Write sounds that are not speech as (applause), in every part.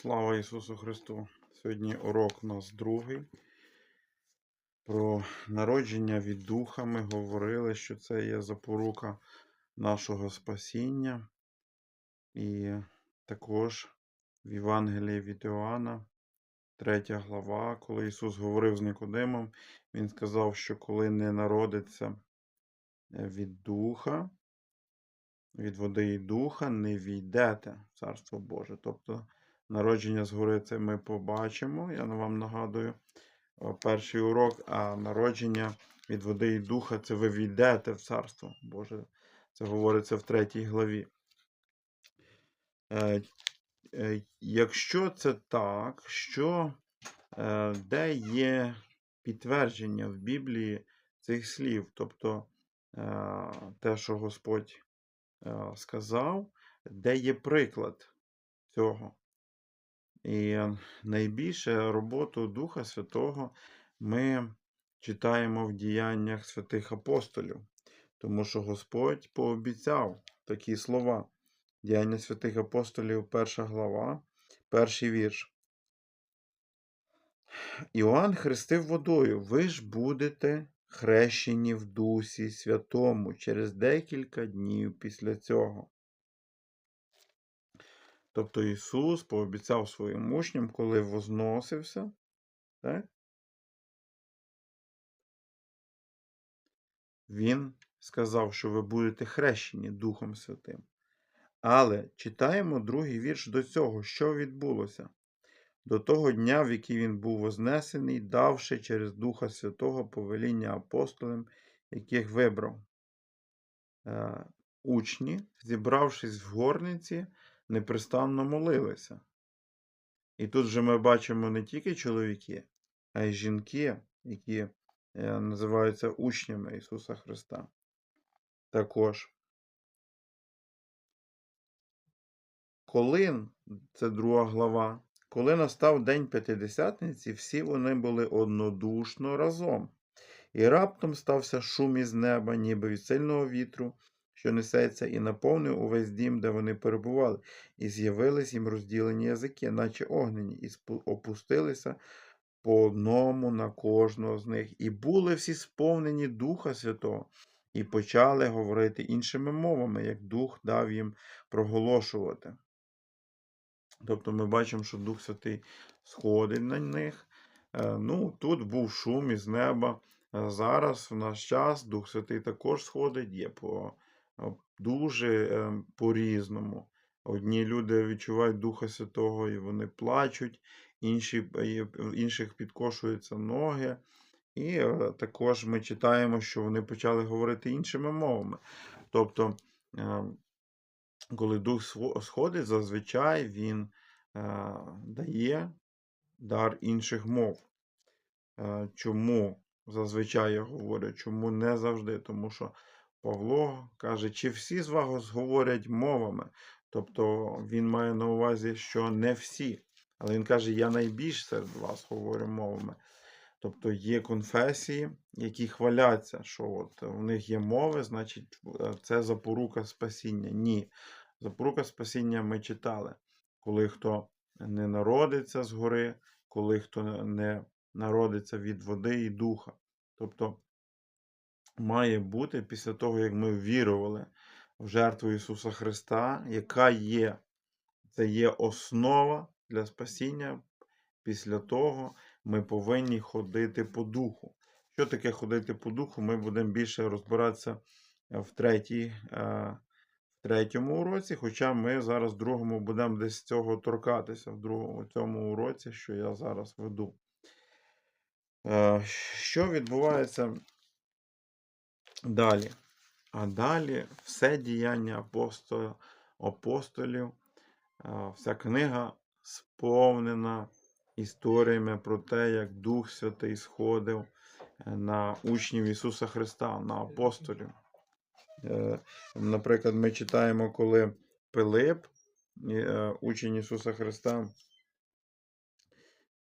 Слава Ісусу Христу! Сьогодні урок у нас другий. Про народження від Духа ми говорили, що це є запорука нашого спасіння. І також в Євангелії від Іоанна, 3 глава, коли Ісус говорив з Никодимом, Він сказав, що коли не народиться е, від Духа, від води і духа, не війдете в Царство Боже. Тобто Народження згори це ми побачимо. Я вам нагадую перший урок, а народження від води і духа це ви війдете в царство Боже. Це говориться в третій главі. Е, е, Якщо це так, що е, де є підтвердження в Біблії цих слів, тобто е, те, що Господь е, сказав, де є приклад цього? І найбільше роботу Духа Святого ми читаємо в діяннях святих апостолів, тому що Господь пообіцяв такі слова. Діяння святих апостолів, перша глава, перший вірш. Іоанн хрестив водою. Ви ж будете хрещені в Дусі Святому через декілька днів після цього. Тобто Ісус пообіцяв своїм учням, коли возносився, так? Він сказав, що ви будете хрещені Духом Святим. Але читаємо другий вірш до цього, що відбулося. До того дня, в який він був вознесений, давши через Духа Святого повеління апостолам, яких вибрав. Е, учні, зібравшись в горниці, непрестанно молилися. І тут вже ми бачимо не тільки чоловіки, а й жінки, які е, називаються учнями Ісуса Христа. Також. Коли, це друга глава, коли настав День П'ятидесятниці, всі вони були однодушно разом. І раптом стався шум із неба, ніби від сильного вітру, що несеться, і наповнив увесь дім, де вони перебували, і з'явились їм розділені язики, наче огнені, і опустилися по одному на кожного з них. І були всі сповнені Духа Святого, і почали говорити іншими мовами, як Дух дав їм проголошувати. Тобто ми бачимо, що Дух Святий сходить на них. Е, ну, Тут був шум із неба. Е, зараз, в наш час, Дух Святий також сходить, є по дуже ем, по-різному. Одні люди відчувають Духа Святого і вони плачуть, інші, інших підкошуються ноги. І е, також ми читаємо, що вони почали говорити іншими мовами. Тобто, ем, коли Дух сходить, зазвичай він е, дає дар інших мов. Е, чому зазвичай я говорю, чому не завжди? Тому що Павло каже, чи всі з вас говорять мовами? Тобто він має на увазі, що не всі. Але він каже, я найбільш серед вас говорю мовами. Тобто є конфесії, які хваляться, що от в них є мови, значить, е, це запорука спасіння. Ні. Запорука спасіння ми читали, коли хто не народиться згори, коли хто не народиться від води і духа. Тобто має бути після того, як ми вірували в жертву Ісуса Христа, яка є, це є основа для спасіння. Після того ми повинні ходити по духу. Що таке ходити по духу? Ми будемо більше розбиратися в третій, е, в третьому уроці, хоча ми зараз в другому будемо десь цього торкатися, в другому цьому уроці, що я зараз веду. Е, що відбувається Далі. А далі все діяння апостолів, апостолів, вся книга сповнена історіями про те, як Дух Святий сходив е, на учнів Ісуса Христа, на апостолів. Е, наприклад, ми читаємо, коли Пилип, е, учень Ісуса Христа,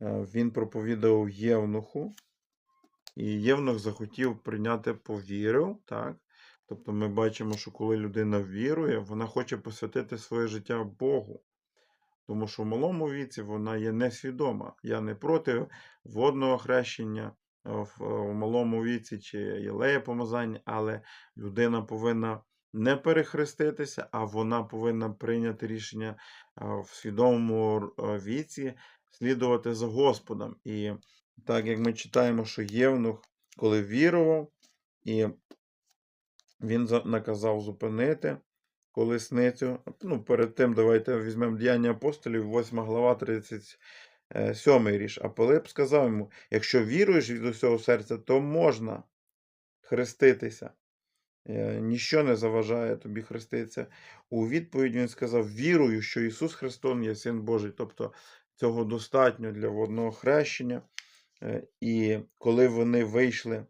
він проповідав Євнуху, і Євнух захотів прийняти повіру. так? Тобто ми бачимо, що коли людина вірує, вона хоче посвятити своє життя Богу. Тому що в малому віці вона є несвідома. Я не проти водного хрещення е, в, е, в малому віці чи єлеє помазання, але людина повинна не перехреститися, а вона повинна прийняти рішення е, в свідомому віці слідувати за Господом. І так як ми читаємо, що Євнух, коли вірував, і він наказав зупинити колесницю. Ну, перед тим давайте візьмемо діяння апостолів, 8 глава, 37 річ. А Пилип сказав йому: якщо віруєш від усього серця, то можна хреститися. Е, Ніщо не заважає тобі хреститися. У відповідь він сказав: Вірую, що Ісус Христос є Син Божий. Тобто цього достатньо для водного хрещення. Е, І коли вони вийшли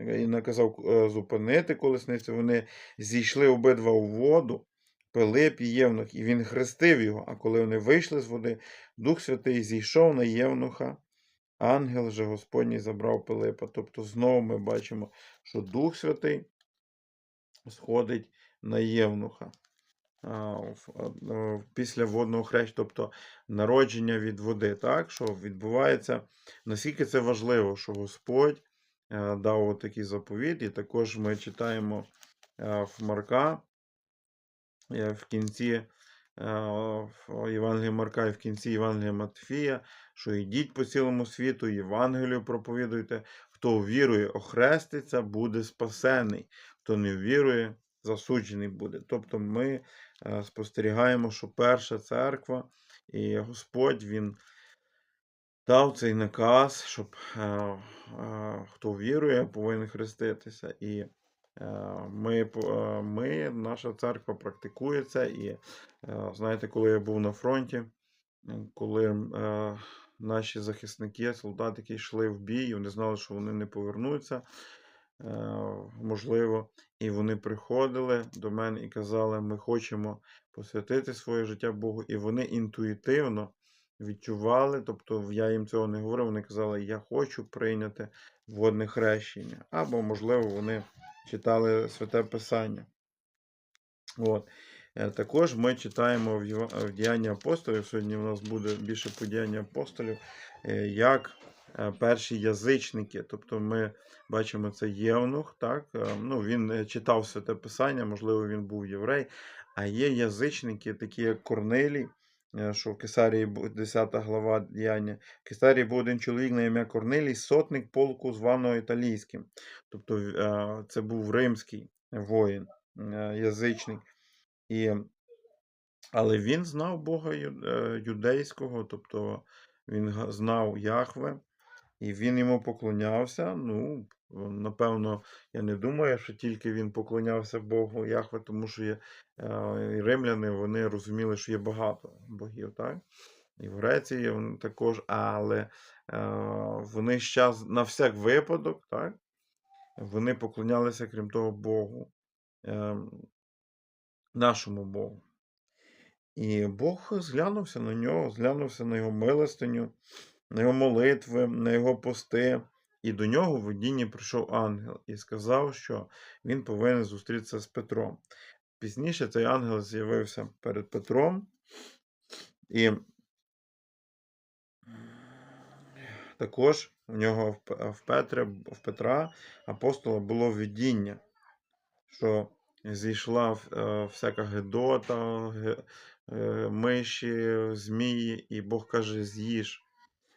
е, і наказав е, зупинити колесницю, вони зійшли обидва у воду, Пилип і Євнух, і він хрестив його. А коли вони вийшли з води, Дух Святий зійшов на Євнуха, ангел же Господній забрав Пилипа. Тобто знову ми бачимо, що Дух Святий сходить на Євнуха. Після водного хрещення, тобто народження від води, так? що відбувається, наскільки це важливо, що Господь е, дав такий заповіт, і також ми читаємо е, в Марка е, в кінці в Євангелії Марка і в кінці Євангелія Матфія, що йдіть по цілому світу, Євангелію проповідуйте, хто вірує, охреститься, буде спасений, хто не вірує, засуджений буде. Тобто ми е, спостерігаємо, що перша церква і Господь Він дав цей наказ, щоб е, е, хто вірує, повинен хреститися. І ми, ми, наша церква практикує це. І знаєте, коли я був на фронті, коли наші захисники, солдатики йшли в бій, вони знали, що вони не повернуться, можливо, і вони приходили до мене і казали, ми хочемо посвятити своє життя Богу, і вони інтуїтивно відчували, тобто я їм цього не говорив, вони казали, я хочу прийняти водне хрещення. Або, можливо, вони читали Святе Писання. От. Е, Також ми читаємо в, діянні апостолів. Сьогодні у нас буде більше по діянні апостолів, е, як перші язичники. Тобто ми бачимо це Євнух, так? е, Ну, він е, читав святе Писання, можливо, він був єврей. А є язичники, такі як Корнелій, е, що в Кесарії бу- 10 глава діяння. В Кесарії був один чоловік на ім'я Корнелій, сотник полку, званого італійським. Тобто е, це був римський воїн, е, язичник. І, але він знав Бога е, юдейського, тобто він знав Яхве, і він йому поклонявся. Ну, напевно, я не думаю, що тільки він поклонявся Богу Яхве, тому що є, е, римляни вони розуміли, що є багато богів, так? І в Греції вони також, але е, вони щас на всяк випадок, так? Вони поклонялися, крім того, Богу, е, нашому Богу. І Бог зглянувся на нього, зглянувся на його милостиню, на його молитви, на його пости. І до нього в видінні прийшов ангел і сказав, що він повинен зустрітися з Петром. Пізніше цей ангел з'явився перед Петром, і також у нього в Петра, в Петра апостола було видіння, що зійшла е, всяка гедота, е, миші, змії, і Бог каже: з'їж.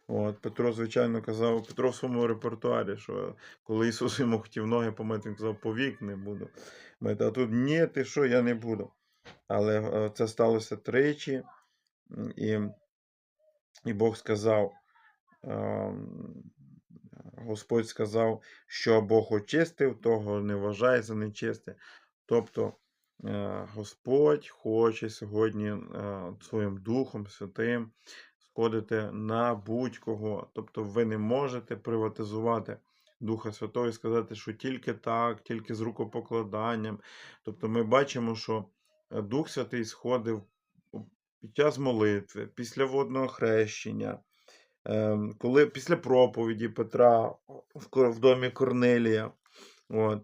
От, Петро, звичайно, казав, Петро в своєму репертуарі, що коли Ісус йому хотів ноги помити, він казав, повік не буду. А тут ні, ти що, я не буду. Але е, це сталося тричі, і, і Бог сказав, ем, Господь сказав, що Бог очистив, того не вважає за нечисте. Тобто е, Господь хоче сьогодні е, своїм Духом Святим сходити на будь-кого. Тобто ви не можете приватизувати Духа Святого і сказати, що тільки так, тільки з рукопокладанням. Тобто ми бачимо, що е, Дух Святий сходив під час молитви, після водного хрещення, ем, коли після проповіді Петра в домі Корнелія. От,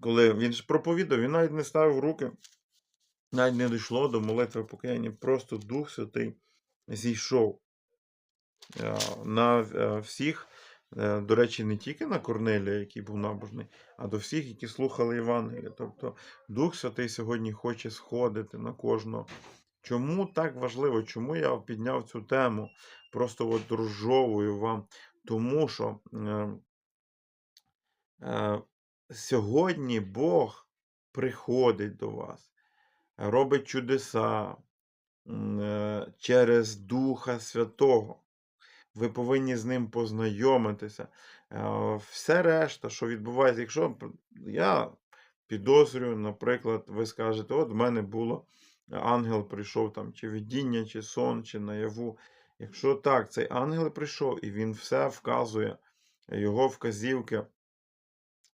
коли він ж проповідав, він навіть не ставив руки, навіть не дійшло до молитви покаяння. Просто Дух Святий зійшов е, на е, всіх, е, до речі, не тільки на Корнелія, який був набожний, а до всіх, які слухали Євангелія. Тобто Дух Святий сьогодні хоче сходити на кожного. Чому так важливо? Чому я підняв цю тему? Просто от розжовую вам. Тому що е, е, сьогодні Бог приходить до вас, робить чудеса через Духа Святого. Ви повинні з ним познайомитися. Е, Все решта, що відбувається, якщо я підозрюю, наприклад, ви скажете, от в мене було ангел прийшов там, чи видіння, чи сон, чи наяву. Якщо так, цей ангел прийшов і він все вказує, його вказівки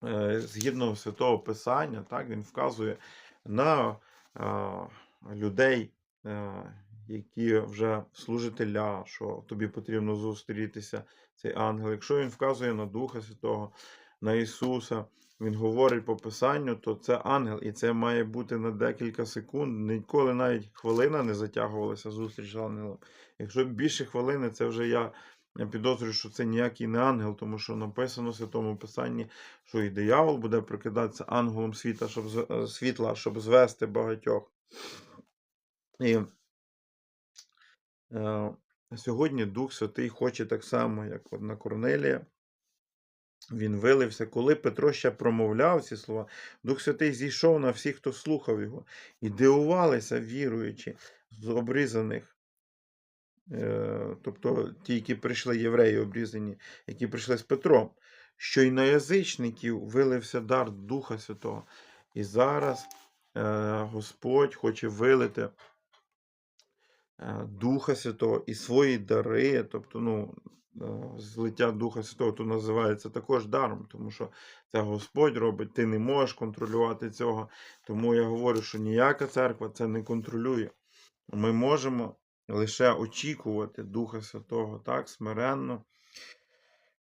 е, згідно святого Писання, так, він вказує на людей, е, які вже служителя, що тобі потрібно зустрітися, цей ангел. Якщо він вказує на Духа Святого, на Ісуса, він говорить по Писанню, то це ангел, і це має бути на декілька секунд. Ніколи навіть хвилина не затягувалася зустріч з ангелом. Якщо більше хвилини, це вже я. Я підозрюю, що це ніякий не ангел, тому що написано в Святому Писанні, що і диявол буде прикидатися ангелом світа, щоб, е, світла, щоб звести багатьох. І е, сьогодні Дух Святий хоче так само, як на Корнелія. Він вилився, коли Петро ще промовляв ці слова, Дух Святий зійшов на всіх, хто слухав його, і дивувалися віруючи з обрізаних. Е, тобто ті, які прийшли євреї обрізані, які прийшли з Петром, що й на язичників вилився дар Духа Святого. І зараз е, Господь хоче вилити Духа Святого і свої дари, тобто, ну, злиття Духа Святого то називається також даром, тому що це Господь робить, ти не можеш контролювати цього. Тому я говорю, що ніяка церква це не контролює. Ми можемо лише очікувати Духа Святого так, смиренно.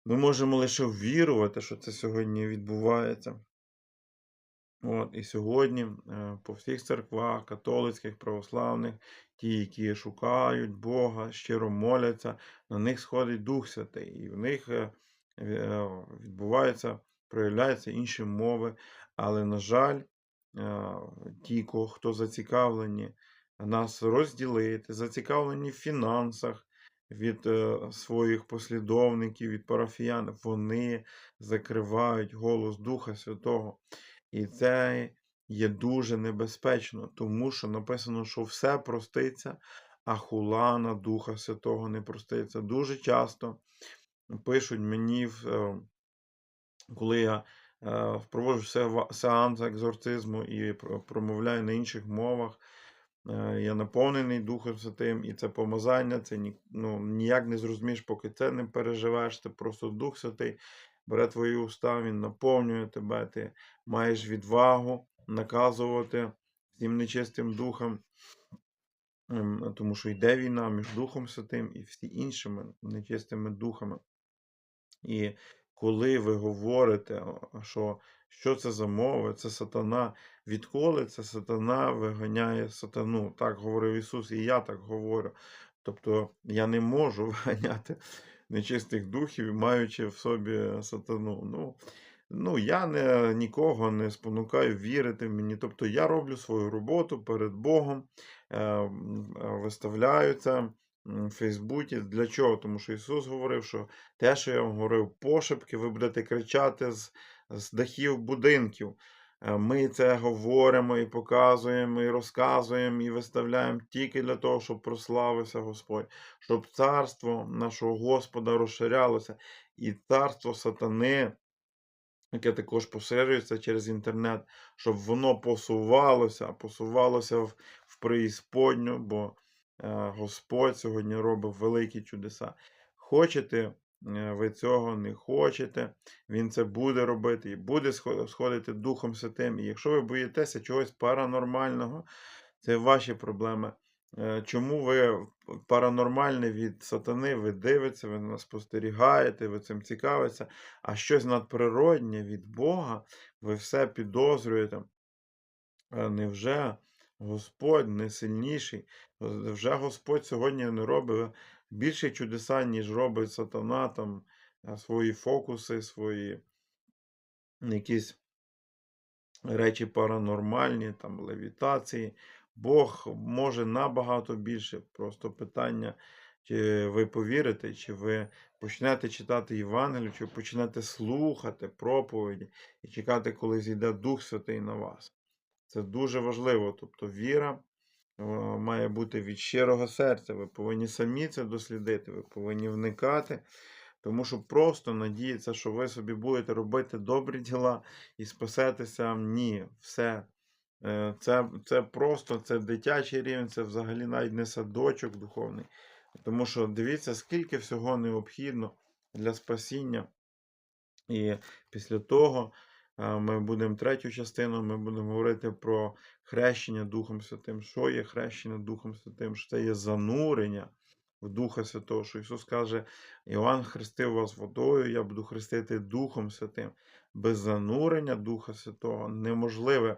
Ми можемо лише вірувати, що це сьогодні відбувається. От, і сьогодні е, по всіх церквах, католицьких, православних, ті, які шукають Бога, щиро моляться, на них сходить Дух Святий, і в них е, е, відбувається, проявляються інші мови. Але, на жаль, ті, хто зацікавлені нас розділити, зацікавлені в фінансах від своїх послідовників, від парафіян, вони закривають голос Духа Святого. І це є дуже небезпечно, тому що написано, що все проститься, а хула на Духа Святого не проститься. Дуже часто пишуть мені, е, коли я е, проводжу сеанс екзорцизму і промовляю на інших мовах. е, Я наповнений Духом Святим, і це помазання, це ну, ніяк не зрозумієш, поки це не переживеш. Це просто Дух Святий бере твої уста, він наповнює тебе, ти маєш відвагу наказувати всім нечистим духам, ем, тому що йде війна між Духом Святим і всі іншими нечистими духами. І коли ви говорите, що, що це за мови, це сатана, відколи це сатана виганяє сатану. Так говорив Ісус, і я так говорю. Тобто я не можу (laughs) виганяти нечистих духів, маючи в собі сатану. Ну, ну я не, нікого не спонукаю вірити в мені. Тобто я роблю свою роботу перед Богом, е, е, виставляю це в Фейсбуці. Для чого? Тому що Ісус говорив, що те, що я вам говорив пошепки, ви будете кричати з, з дахів будинків. Е, Ми це говоримо і показуємо, і розказуємо, і виставляємо тільки для того, щоб прославився Господь, щоб царство нашого Господа розширялося, і царство сатани, яке також поширюється через інтернет, щоб воно посувалося, посувалося в, в преісподню, бо е, Господь сьогодні робить великі чудеса. Хочете ви цього, не хочете, Він це буде робити і буде сходити Духом Святим. І якщо ви боїтеся чогось паранормального, це ваші проблеми. Е, Чому ви паранормальне від сатани, ви дивитеся, ви нас спостерігаєте, ви цим цікавитеся, а щось надприроднє від Бога, ви все підозрюєте. Е, Невже Господь не сильніший. Вже Господь сьогодні не робить більше чудеса, ніж робить сатана, там свої фокуси, свої якісь речі паранормальні, там левітації. Бог може набагато більше. Просто питання, чи ви повірите, чи ви почнете читати Євангелію, чи почнете слухати проповіді і чекати, коли зійде Дух Святий на вас. Це дуже важливо. Тобто віра має бути від щирого серця. Ви повинні самі це дослідити, ви повинні вникати. Тому що просто надіятися, що ви собі будете робити добрі діла і спасетеся. Ні, все. Е, Це, це просто це дитячий рівень, це взагалі навіть не садочок духовний. Тому що дивіться, скільки всього необхідно для спасіння. І після того ми будемо третю частину, ми будемо говорити про хрещення Духом Святим. Що є хрещення Духом Святим? Що це є занурення в Духа Святого. Що Ісус каже, Іоанн хрестив вас водою, я буду хрестити Духом Святим. Без занурення Духа Святого неможливе,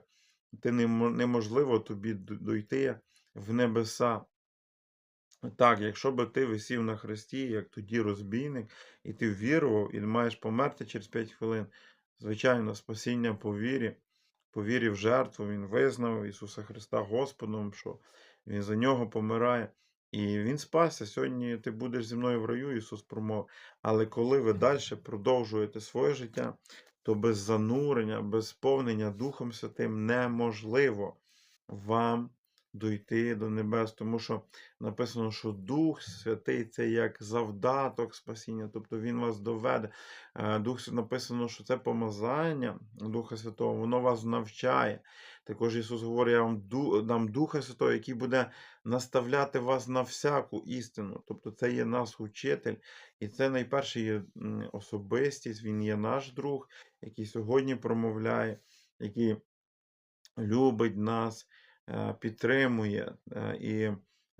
ти неможливо тобі дойти в небеса. Так, якщо би ти висів на хресті, як тоді розбійник, і ти вірував, і маєш померти через 5 хвилин, звичайно, спасіння по вірі, по вірі в жертву, Він визнав Ісуса Христа Господом, що Він за нього помирає. І Він спасся. Сьогодні ти будеш зі мною в раю, Ісус промов. Але коли ви далі продовжуєте своє життя, то без занурення, без сповнення Духом Святим неможливо вам дойти до небес, тому що написано, що Дух Святий це як завдаток спасіння, тобто Він вас доведе. Е, Дух написано, що це помазання Духа Святого, воно вас навчає. Також Ісус говорить, я вам дам Духа Святого, який буде наставляти вас на всяку істину. Тобто це є наш учитель, і це найперше є особистість, Він є наш друг, який сьогодні промовляє, який любить нас, підтримує. е, І е,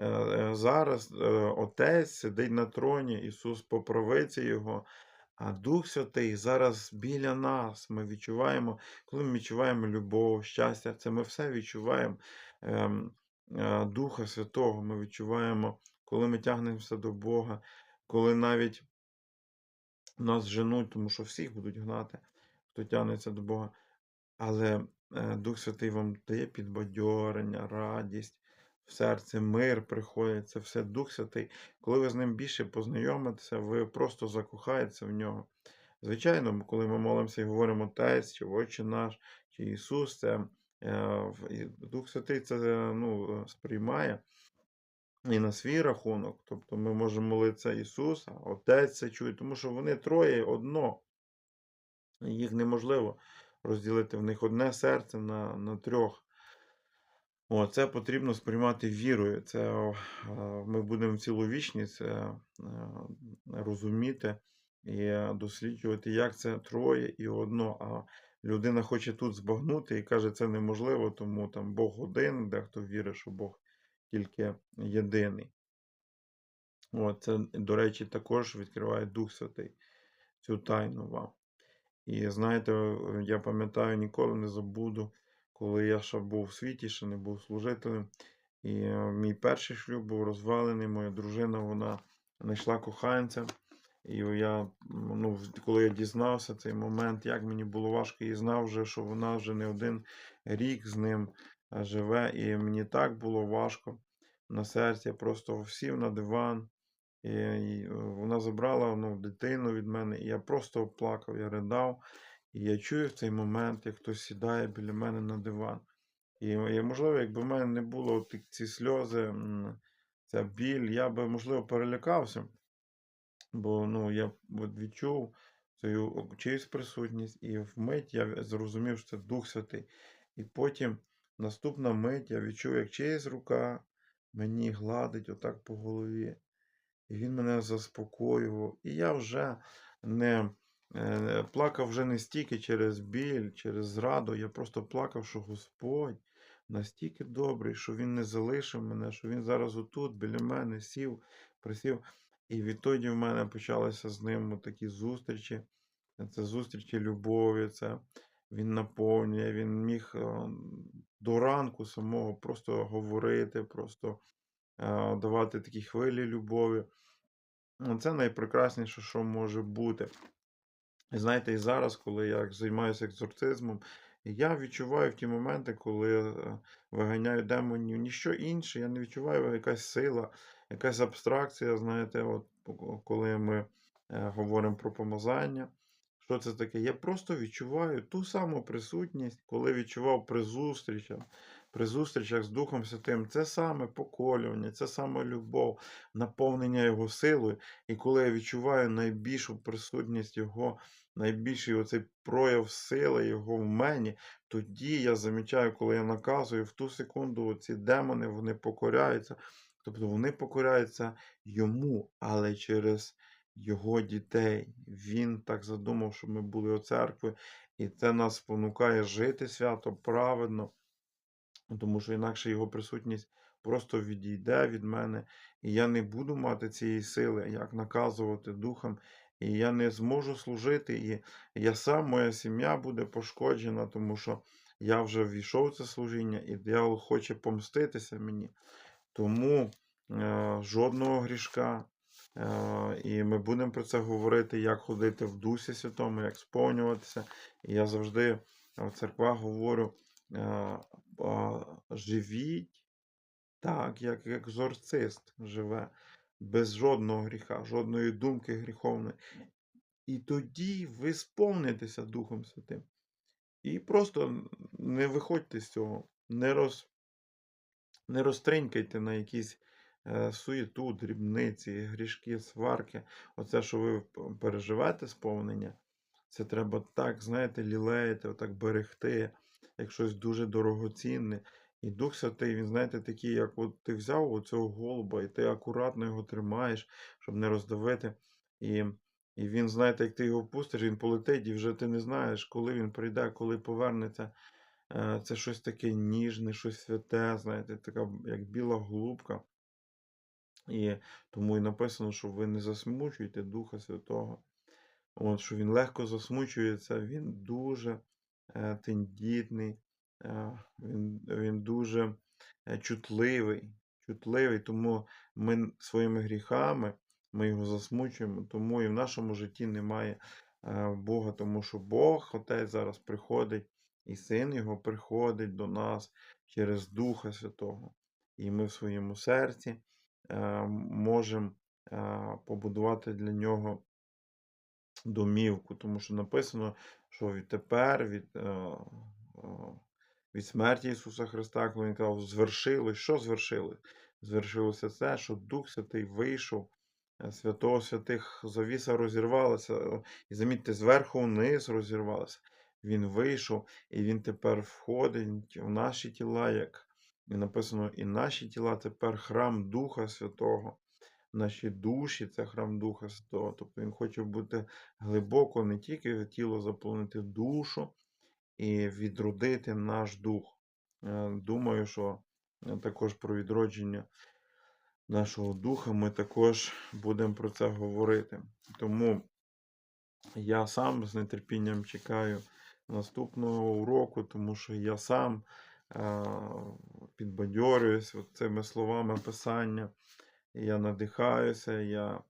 е, зараз е, Отець сидить на троні, Ісус по Його, а Дух Святий зараз біля нас. Ми відчуваємо, коли ми відчуваємо любов, щастя, це ми все відчуваємо ем, е, Духа Святого. Ми відчуваємо, коли ми тягнемося до Бога, коли навіть нас женуть, тому що всіх будуть гнати, хто тягнеться до Бога. Але е, Дух Святий вам дає підбадьорення, радість, в серце мир приходить. Це все Дух Святий. Коли ви з ним більше познайомитеся, ви просто закохаєтеся в нього. Звичайно, коли ми молимося і говоримо Отець, чи Отче наш, чи Ісус, це е, Дух Святий це е, ну, е, сприймає і на свій рахунок. Тобто ми можемо молитися Ісус, а Отець це чує, тому що вони троє одно. Їх неможливо розділити в них одне серце на, на трьох. О, це потрібно сприймати вірою. Це е, ми будемо цілу вічність е, е, розуміти і досліджувати, як це троє і одно. А людина хоче тут збагнути і каже, це неможливо, тому там Бог один, дехто вірить, що Бог тільки єдиний. О, це, до речі, також відкриває Дух Святий цю тайну вам. І знаєте, е, я пам'ятаю, ніколи не забуду, коли я ще був в світі, ще не був служителем. І е, мій перший шлюб був розвалений, моя дружина вона знайшла коханця. І я, ну, коли я дізнався цей момент, як мені було важко, і знав вже, що вона вже не один рік з ним е, живе, і мені так було важко на серці. Я просто сів на диван, і, е, вона забрала ну, дитину від мене, і я просто плакав, я ридав. І я чую в цей момент, як хтось сідає біля мене на диван. І, можливо, якби в мене не було ці сльози, ця біль, я би, можливо, перелякався. Бо ну, я відчув свою чиюсь присутність, і вмить я зрозумів, що це Дух Святий. І потім наступна мить я відчув, як чиясь рука мені гладить отак по голові. І він мене заспокоював. І я вже не е, плакав вже не стільки через біль, через зраду. Я просто плакав, що Господь настільки добрий, що Він не залишив мене, що Він зараз отут біля мене сів, присів. І відтоді в мене почалися з ним такі зустрічі. Це зустрічі любові, це він наповнює, він міг е, до ранку самого просто говорити, просто давати такі хвилі любові. Ну, Це найпрекрасніше, що може бути. І знаєте, і зараз, коли я займаюся екзорцизмом, я відчуваю в ті моменти, коли е, виганяю демонів, ніщо інше, я не відчуваю якась сила, якась абстракція, знаєте, от коли ми е, говоримо про помазання. Що це таке? Я просто відчуваю ту саму присутність, коли відчував при зустрічах, при зустрічах з Духом Святим. Це саме поколювання, це саме любов, наповнення Його силою. І коли я відчуваю найбільшу присутність Його, найбільший оцей прояв сили Його в мені, тоді я замічаю, коли я наказую, в ту секунду ці демони вони покоряються. Тобто вони покоряються йому, але через його дітей. Він так задумав, щоб ми були у церкві, і це нас спонукає жити свято праведно, тому що інакше його присутність просто відійде від мене, і я не буду мати цієї сили, як наказувати духом, і я не зможу служити, і я сам, моя сім'я буде пошкоджена, тому що я вже ввійшов в це служіння, і диявол хоче помститися мені. Тому е, жодного грішка. Е, і ми будемо про це говорити, як ходити в Дусі Святому, як сповнюватися. І я завжди в церквах говорю: е, а, живіть так, як екзорцист живе, без жодного гріха, жодної думки гріховної. І тоді ви сповнитеся Духом Святим. І просто не виходьте з цього, не, роз, не розтринькайте на якісь е, суєту, дрібниці, грішки, сварки. Оце, що ви п- переживете сповнення, це треба так, знаєте, лілеяти, отак берегти, як щось дуже дорогоцінне. І Дух Святий, він, знаєте, такий, як от ти взяв оцього голуба, і ти акуратно його тримаєш, щоб не роздавити. І, і він, знаєте, як ти його пустиш, він полетить, і вже ти не знаєш, коли він прийде, коли повернеться. Е, Це щось таке ніжне, щось святе, знаєте, така як біла голубка. І тому і написано, що ви не засмучуєте Духа Святого. От, що він легко засмучується, він дуже тендітний, е, він, він дуже е, чутливий, чутливий, тому ми своїми гріхами ми його засмучуємо, тому і в нашому житті немає е, Бога, тому що Бог, Отець зараз приходить, і Син Його приходить до нас через Духа Святого. І ми в своєму серці е, можемо е, побудувати для нього домівку, тому що написано, що відтепер від, е, е, від смерті Ісуса Христа, коли Він казав, звершилось. Що звершилось? Звершилося це, що Дух Святий вийшов, е, святого святих завіса розірвалася, е, і замітьте, зверху вниз розірвалася. Він вийшов, і він тепер входить в наші тіла, як написано, і наші тіла тепер храм Духа Святого наші душі це храм Духа Святого. Тобто він хоче бути глибоко не тільки тіло заповнити душу і відродити наш дух. Е, Думаю, що е, також про відродження нашого духа ми також будемо про це говорити. Тому я сам з нетерпінням чекаю наступного уроку, тому що я сам е, підбадьорююсь цими словами писання. Я надихаюся, я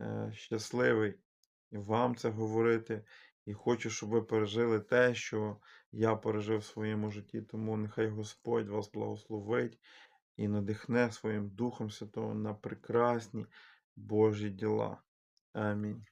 е, щасливий вам це говорити. І хочу, щоб ви пережили те, що я пережив в своєму житті. Тому нехай Господь вас благословить і надихне своїм Духом Святого на прекрасні Божі діла. Амінь.